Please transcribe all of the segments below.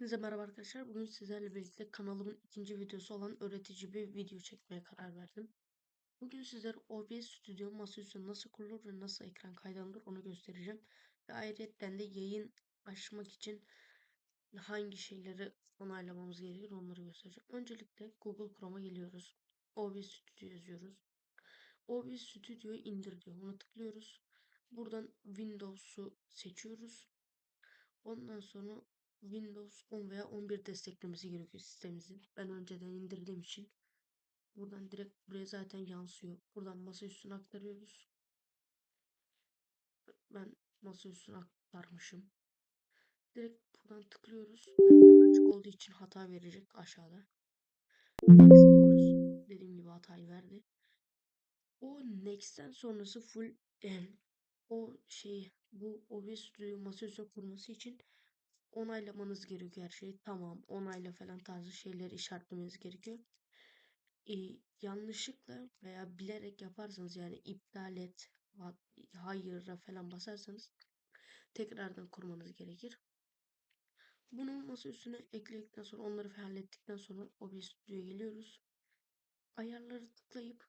Hepinize merhaba arkadaşlar. Bugün sizlerle birlikte kanalımın ikinci videosu olan öğretici bir video çekmeye karar verdim. Bugün sizlere OBS Studio masaüstü nasıl kurulur ve nasıl ekran kaydedilir onu göstereceğim. Ve ayrıca de yayın açmak için hangi şeyleri onaylamamız gerekir onları göstereceğim. Öncelikle Google Chrome'a geliyoruz. OBS Studio yazıyoruz. OBS Studio'yu indir diyor. Ona tıklıyoruz. Buradan Windows'u seçiyoruz. Ondan sonra Windows 10 veya 11 desteklemesi gerekiyor sistemimizin. Ben önceden indirdiğim için buradan direkt buraya zaten yansıyor. Buradan masa üstüne aktarıyoruz. Ben masa üstüne aktarmışım. Direkt buradan tıklıyoruz. Ben açık olduğu için hata verecek aşağıda. Dediğim gibi hatayı verdi. O Next'ten sonrası full eh, o şey bu OBS Studio masaüstü kurması için onaylamanız gerekiyor her şeyi. Tamam onayla falan tarzı şeyleri işaretlemeniz gerekiyor. Ee, yanlışlıkla veya bilerek yaparsanız yani iptal et, hayır'a falan basarsanız tekrardan kurmanız gerekir. Bunu masa üstüne ekledikten sonra onları hallettikten sonra OBS Studio'ya geliyoruz. Ayarları tıklayıp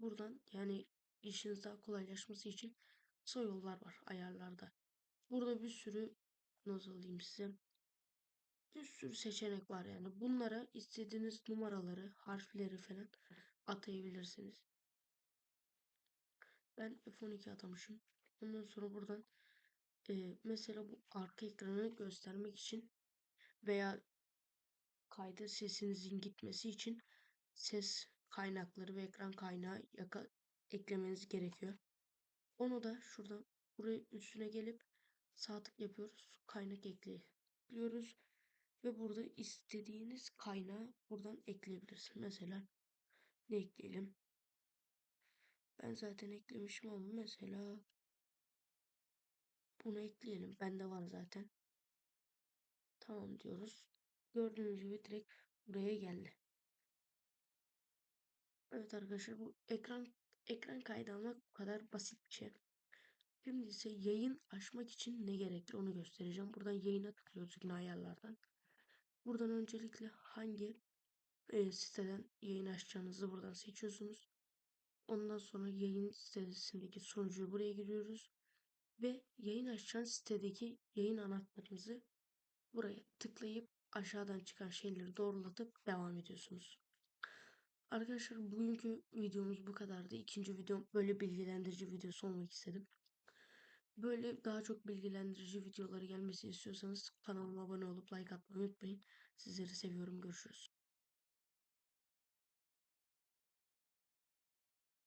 buradan yani işiniz daha kolaylaşması için kısa var ayarlarda. Burada bir sürü nasıl diyeyim size bir sürü seçenek var yani. Bunlara istediğiniz numaraları, harfleri falan atayabilirsiniz. Ben F12 atamışım. Ondan sonra buradan e, mesela bu arka ekranı göstermek için veya kayda sesinizin gitmesi için ses kaynakları ve ekran kaynağı yaka eklemeniz gerekiyor. Onu da şuradan buraya üstüne gelip sağ yapıyoruz. Kaynak ekliyoruz. Ve burada istediğiniz kaynağı buradan ekleyebilirsin. Mesela ne ekleyelim? Ben zaten eklemişim ama mesela bunu ekleyelim. Bende var zaten. Tamam diyoruz. Gördüğünüz gibi direkt buraya geldi. Evet arkadaşlar bu ekran ekran kaydı almak bu kadar basit bir şey. Şimdi ise yayın açmak için ne gerekli onu göstereceğim. Buradan yayına tıklıyoruz yine ayarlardan. Buradan öncelikle hangi e, siteden yayın açacağınızı buradan seçiyorsunuz. Ondan sonra yayın sitesindeki sonucu buraya giriyoruz. Ve yayın açacağın sitedeki yayın anahtarınızı buraya tıklayıp aşağıdan çıkan şeyleri doğrulatıp devam ediyorsunuz. Arkadaşlar bugünkü videomuz bu kadardı. İkinci videom böyle bilgilendirici videosu olmak istedim. Böyle daha çok bilgilendirici videoları gelmesini istiyorsanız kanalıma abone olup like atmayı unutmayın. Sizleri seviyorum. Görüşürüz.